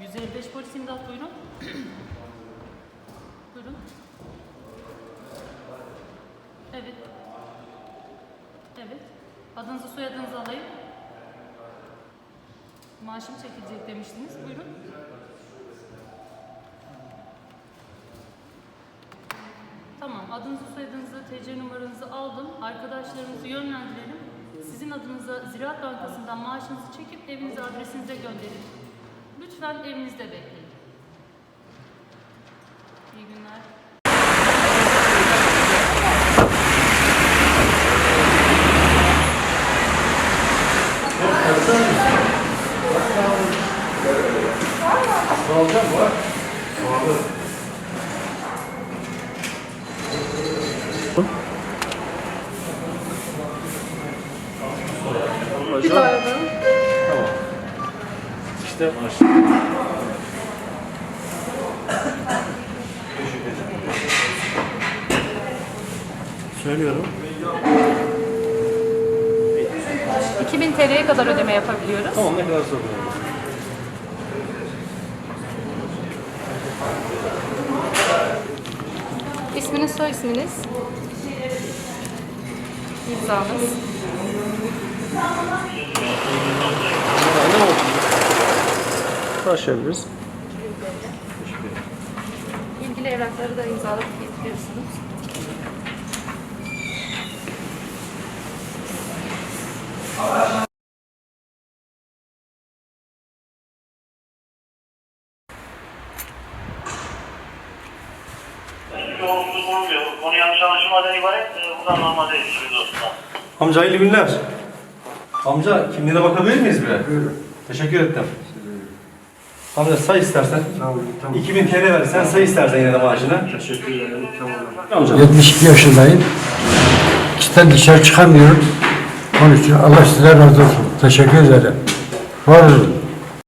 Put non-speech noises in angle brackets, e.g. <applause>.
155 polis imdat buyurun. <clears throat> buyurun. Evet. Evet. Adınızı soyadınızı alayım. Maaşım çekilecek demiştiniz. Buyurun. Tamam. Adınızı, soyadınızı, TC numaranızı aldım. Arkadaşlarınızı yönlendirelim. Sizin adınıza Ziraat Bankası'ndan maaşınızı çekip evinize adresinize gönderin. Lütfen evinizde bekleyin. İyi günler. Bir daha yapalım. İşte Söylüyorum. 2000 TL'ye kadar ödeme yapabiliyoruz. Tamam ne kadar sorun İsminiz, soy isminiz. İmzanız. Ne oldu? Başlayabiliriz. İlgili evrakları da imzalayıp getiriyorsunuz. Olumsuz bulunmuyor. Konu yanlış anlaşılmadan ibaret. E, buradan normalde yetişiyoruz aslında. Amca hayırlı günler. Amca kimliğine bakabilir miyiz bire? Buyurun. Teşekkür ettim. Amca say istersen. Tamam, tamam. 2000 TL ver. Sen say istersen yine de maaşını. Teşekkür ederim. Tamam. Amca. 72 yaşındayım. İşten dışarı çıkamıyorum. Onun için Allah size razı olsun. Teşekkür ederim. Var olun.